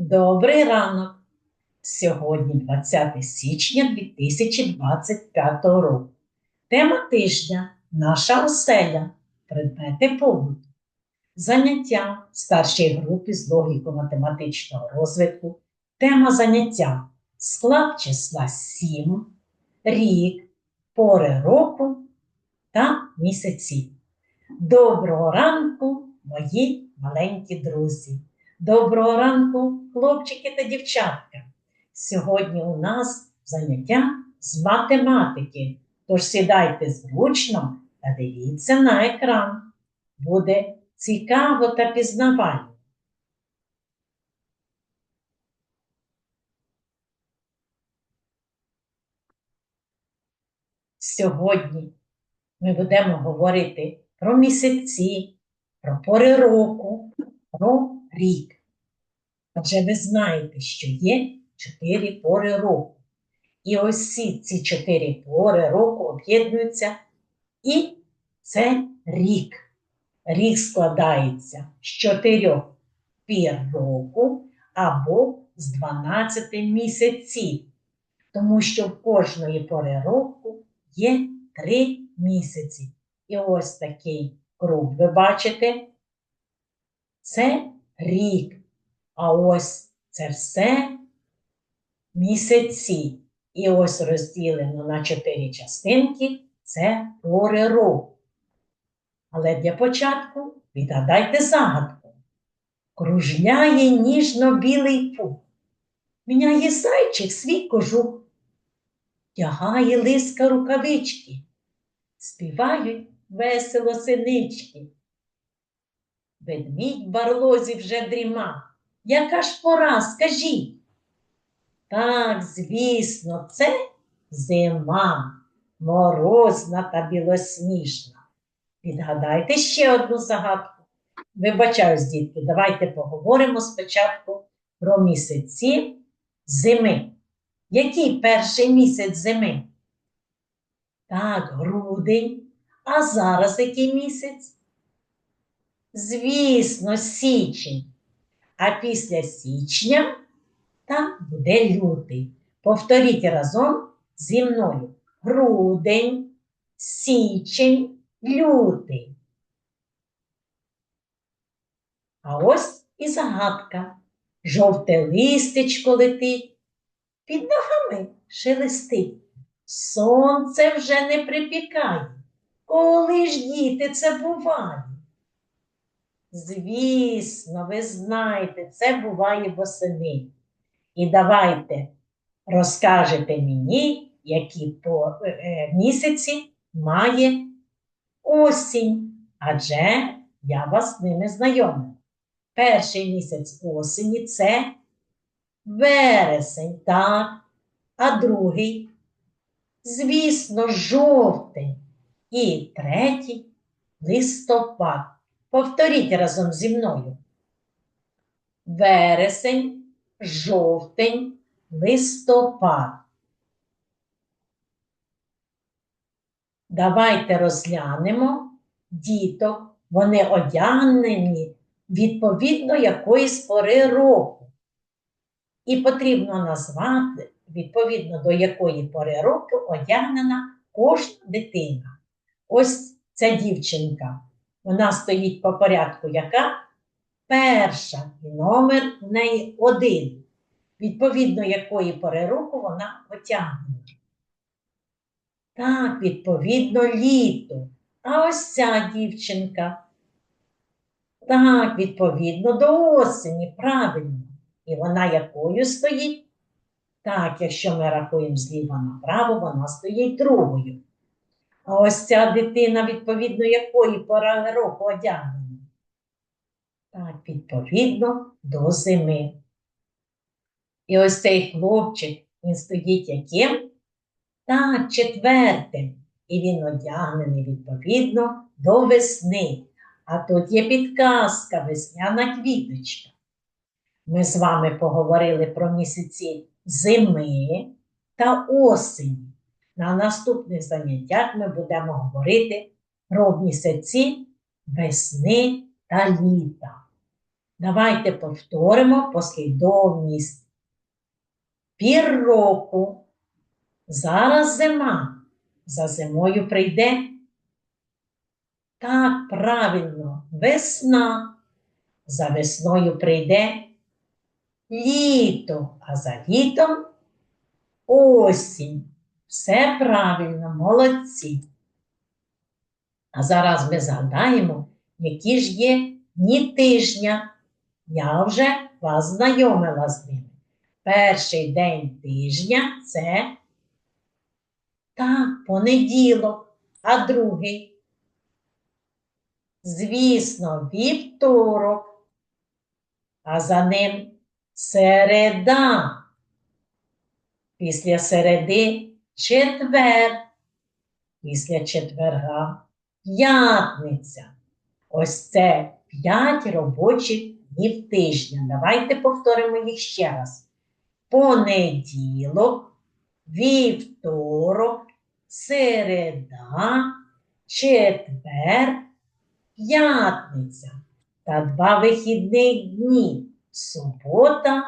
Добрий ранок! Сьогодні 20 січня 2025 року. Тема тижня Наша оселя. Предмети побуту. Заняття в старшій групі з логіко-математичного розвитку. Тема заняття склад числа 7, рік, пори року та місяці. Доброго ранку, мої маленькі друзі! Доброго ранку, хлопчики та дівчатка! Сьогодні у нас заняття з математики, тож сідайте зручно та дивіться на екран. Буде цікаво та пізнавально. Сьогодні ми будемо говорити про місяці, про пори року, про рік. Адже ви знаєте, що є чотири пори року. І ось ці чотири пори року об'єднуються, і це рік. Рік складається з чотирьох пір року або з 12 місяців, тому що в кожної пори року є три місяці. І ось такий круг, ви бачите, це рік. А ось це все місяці. І ось розділено на чотири частинки це пори року. Але для початку відгадайте загадку. Кружляє ніжно-білий пух. Міняє зайчик свій кожух, тягає лиска рукавички, співають весело синички. Ведмідь барлозі вже дріма. Яка ж пора, скажіть? Так, звісно, це зима, морозна та білосніжна. Відгадайте ще одну загадку. Вибачаюсь, дітки, давайте поговоримо спочатку про місяці зими. Який перший місяць зими? Так, грудень. А зараз який місяць? Звісно, січень. А після січня там буде лютий. Повторіть разом зі мною. Грудень, січень, лютий. А ось і загадка. Жовте листечко летить, під ногами шелестить. Сонце вже не припікає. Коли ж діти це буває? Звісно, ви знаєте, це буває восени. І давайте розкажете мені, які по е, е, місяці має осінь, адже я вас ними знайомлю. Перший місяць осені це вересень, так, а другий, звісно, жовтень. І третій листопад. Повторіть разом зі мною. Вересень, жовтень, листопад. Давайте розглянемо діток. Вони одягнені відповідно якоїсь пори року. І потрібно назвати, відповідно до якої пори року одягнена кожна дитина. Ось ця дівчинка. Вона стоїть по порядку, яка перша і номер в неї один, відповідно якої пори року вона отягнена. Так, відповідно, літо. А ось ця дівчинка. Так, відповідно, до осені, правильно. І вона якою стоїть? Так, якщо ми рахуємо зліва направо, вона стоїть другою. А ось ця дитина, відповідно, якої пора року одягнена? Так, відповідно, до зими. І ось цей хлопчик, він стоїть яким? Так, четвертим. І він одягнений, відповідно, до весни. А тут є підказка, весняна квіточка. Ми з вами поговорили про місяці зими та осені. На наступних заняттях ми будемо говорити про місяці весни та літа. Давайте повторимо послідовність. Пір року. Зараз зима. За зимою прийде. Так, правильно, весна. За весною прийде літо, а за літом осінь. Все правильно, молодці. А зараз ми згадаємо, які ж є дні тижня. Я вже вас знайомила з ними. Перший день тижня це так, понеділок, а другий. Звісно, вівторок, а за ним середа. Після середи четвер, після четверга п'ятниця. Ось це п'ять робочих днів тижня. Давайте повторимо їх ще раз. Понеділок, вівторок, середа, четвер, п'ятниця та два вихідних дні субота,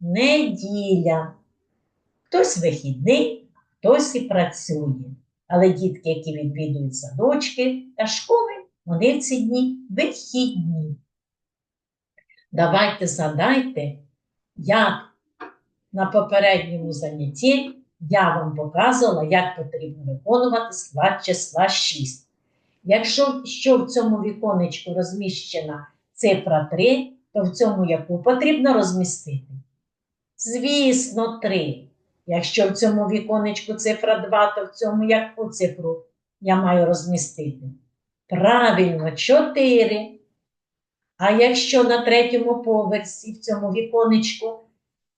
неділя. Хтось вихідний, хтось працює. Але дітки, які відвідують садочки та школи, вони в ці дні вихідні. Давайте згадайте, як на попередньому занятті я вам показувала, як потрібно виконувати склад числа 6. Якщо що в цьому віконечку розміщена цифра 3, то в цьому яку потрібно розмістити? Звісно, 3. Якщо в цьому віконечку цифра 2, то в цьому яку цифру я маю розмістити? Правильно, 4. А якщо на третьому поверсі в цьому віконечку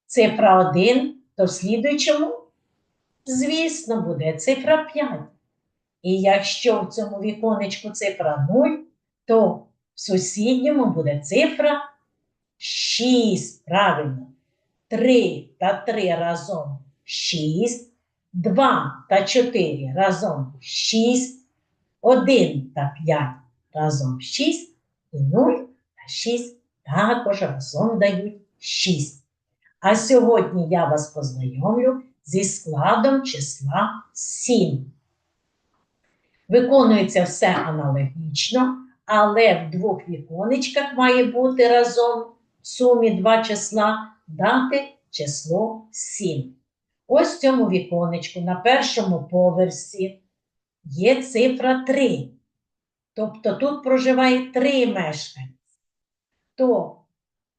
цифра 1, то в слідуючому, звісно, буде цифра 5. І якщо в цьому віконечку цифра 0, то в сусідньому буде цифра 6. Правильно. 3 та 3 разом 6, 2 та 4 разом 6, 1 та 5 разом 6 і 0 та 6 також разом дають 6. А сьогодні я вас познайомлю зі складом числа 7. Виконується все аналогічно, але в двох віконечках має бути разом в сумі два числа дати число 7. Ось в цьому віконечку на першому поверсі є цифра 3. Тобто тут проживає 3 мешканці. То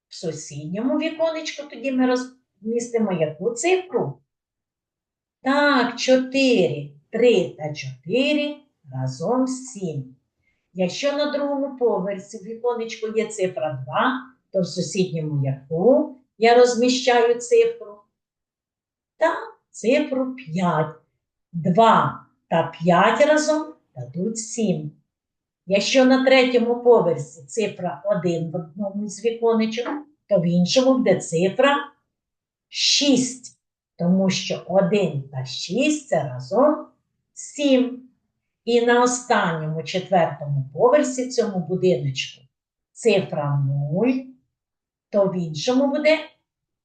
в сусідньому віконечку тоді ми розмістимо яку цифру? Так, 4. 3 та 4 разом 7. Якщо на другому поверсі в віконечку є цифра 2, то в сусідньому яку я розміщаю цифру? Так, цифру 5. 2 та 5 разом дадуть 7. Якщо на третьому поверсі цифра 1 в одному з віконечок, то в іншому буде цифра 6, тому що 1 та 6 це разом 7. І на останньому четвертому поверсі в цьому будиночку цифра 0, то в іншому буде,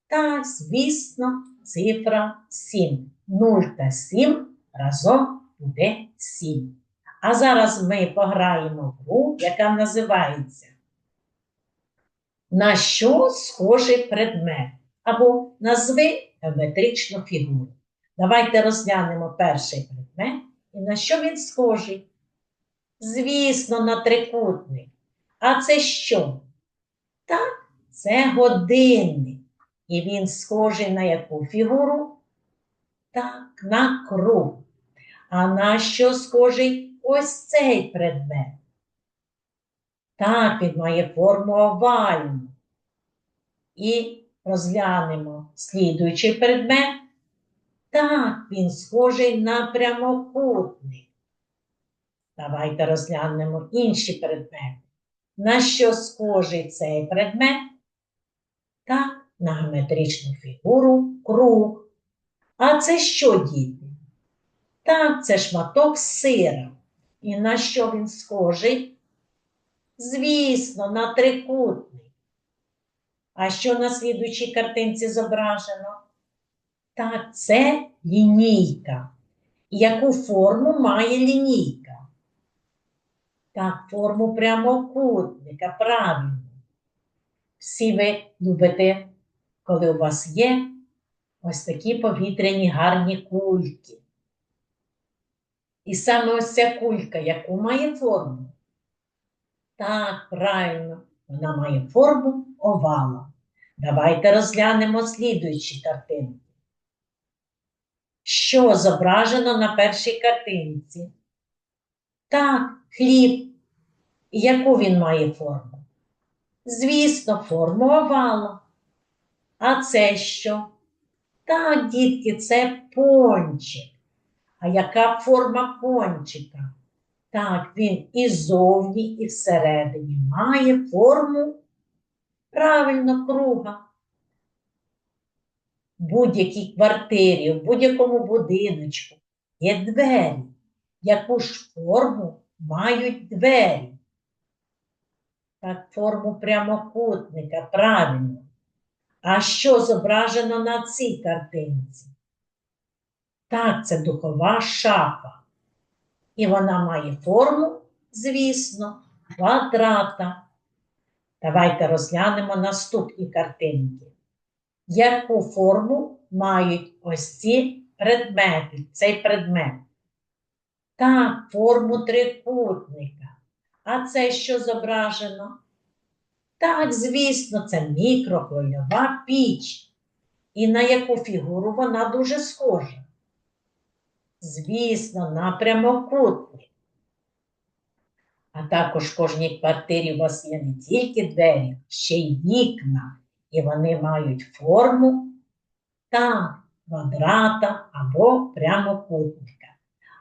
так, звісно, цифра 7. 0 та 7 разом буде 7. А зараз ми пограємо в гру, яка називається На що схожий предмет? Або назви геометричну фігуру. Давайте розглянемо перший предмет і на що він схожий. Звісно, на трикутник. А це що? Так, це годинник. І він схожий на яку фігуру? Так, на круг. А на що схожий ось цей предмет? Так, він має форму овальну. І розглянемо слідуючий предмет. Так, він схожий на прямокутник. Давайте розглянемо інші предмети. На що схожий цей предмет? На геометричну фігуру круг. А це що, діти? Так, це шматок сира. І на що він схожий? Звісно, на трикутник. А що на слідуючій картинці зображено? Так, це лінійка. Яку форму має лінійка? Так, форму прямокутника, правильно. Всі ви любите, коли у вас є ось такі повітряні гарні кульки. І саме ось ця кулька, яку має форму? Так, правильно, вона має форму овала. Давайте розглянемо слідуючі картинки. Що зображено на першій картинці? Так, хліб. І яку він має форму? Звісно, форму овала. А це що? Так, дітки, це пончик. А яка форма пончика? Так, він і зовні, і всередині має форму правильно круга. В будь-якій квартирі, в будь-якому будиночку є двері. Яку ж форму мають двері? Так, форму прямокутника, правильно. А що зображено на цій картинці? Так, це духова шафа. І вона має форму, звісно, квадрата. Давайте розглянемо наступні картинки. Яку форму мають ось ці предмети, цей предмет? Так, форму трикутника. А це що зображено? Так, звісно, це мікрохвильова піч. І на яку фігуру вона дуже схожа? Звісно, на прямокутник. А також в кожній квартирі у вас є не тільки двері, ще й вікна. І вони мають форму та квадрата або прямокутника.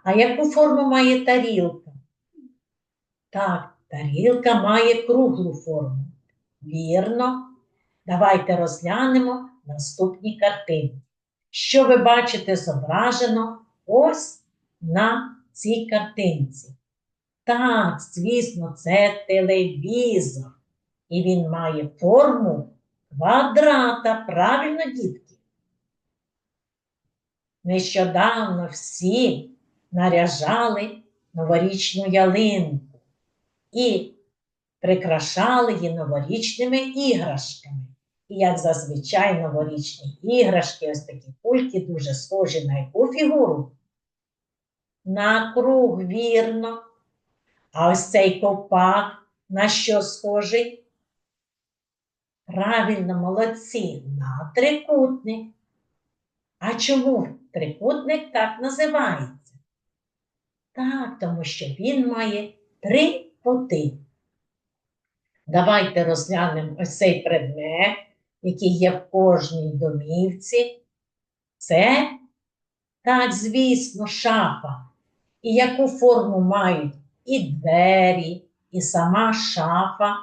А яку форму має тарілка? Так, тарілка має круглу форму. Вірно. Давайте розглянемо наступні картини. Що ви бачите зображено ось на цій картинці? Так, звісно, це телевізор. І він має форму квадрата. Правильно, дітки? Нещодавно всі наряжали новорічну ялинку і прикрашали її новорічними іграшками. І, як зазвичай, новорічні іграшки, ось такі кульки дуже схожі на яку фігуру? На круг, вірно. А ось цей ковпак на що схожий? Правильно, молодці, на трикутник. А чому трикутник так називається? Так, тому що він має три кути. Давайте розглянемо ось цей предмет, який є в кожній домівці. Це, так, звісно, шафа. І яку форму мають і двері, і сама шафа.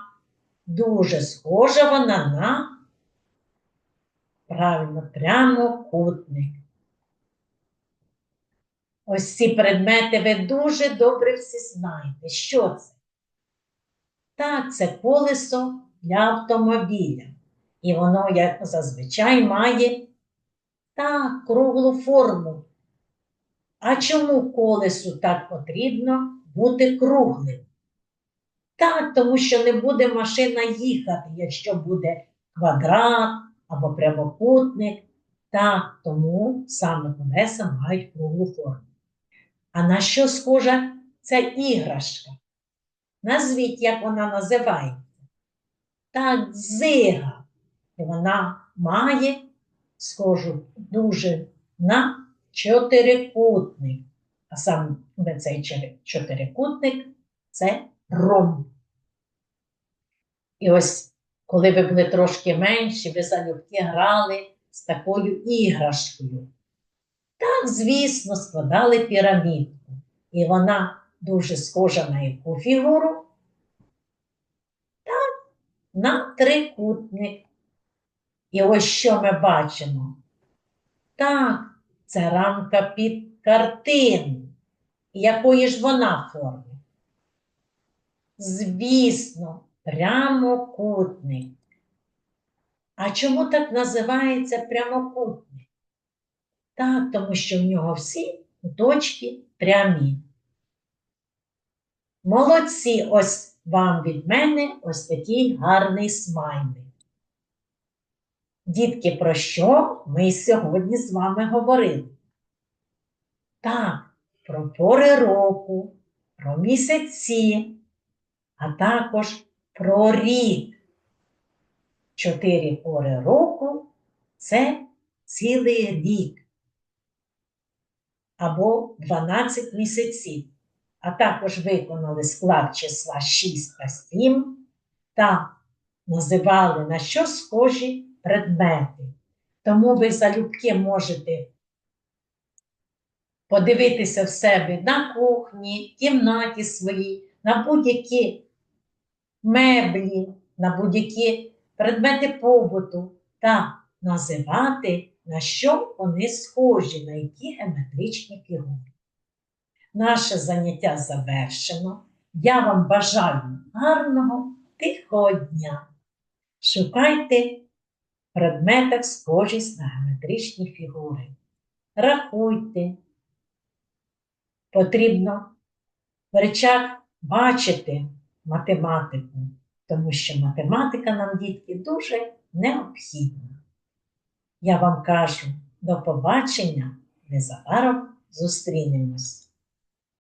Дуже схожа вона на правильно прямокутник. Ось ці предмети ви дуже добре всі знаєте. Що це? Так, це колесо для автомобіля. І воно, як зазвичай, має так, круглу форму. А чому колесу так потрібно бути круглим? Так, тому що не буде машина їхати, якщо буде квадрат або прямокутник. Так, тому саме колеса мають круглу форму. А на що схожа ця іграшка? Назвіть, як вона називається. Так, дзига. І вона має схожу дуже на чотирикутник. А саме цей чотирикутник це ром. І ось, коли ви були трошки менші, ви залюбки грали з такою іграшкою. Так, звісно, складали пірамідку. І вона дуже схожа на яку фігуру? Так, на трикутник. І ось що ми бачимо? Так, це рамка під картину. Якої ж вона форми? Звісно, прямокутник. А чому так називається прямокутник? Так, тому що в нього всі точки прямі. Молодці, ось вам від мене ось такий гарний смайлик. Дітки, про що ми сьогодні з вами говорили? Так, про пори року, про місяці, а також про рік. Чотири пори року це цілий рік або 12 місяців, а також виконали склад числа 6 та 7 та називали на що схожі предмети. Тому ви залюбки можете подивитися в себе на кухні, кімнаті своїй, на будь-які меблі, на будь-які предмети побуту та називати, на що вони схожі, на які геометричні фігури. Наше заняття завершено. Я вам бажаю гарного тихого дня. Шукайте в предметах схожість на геометричні фігури. Рахуйте. Потрібно в речах бачити математику, тому що математика нам, дітки, дуже необхідна. Я вам кажу до побачення, незабаром зустрінемось.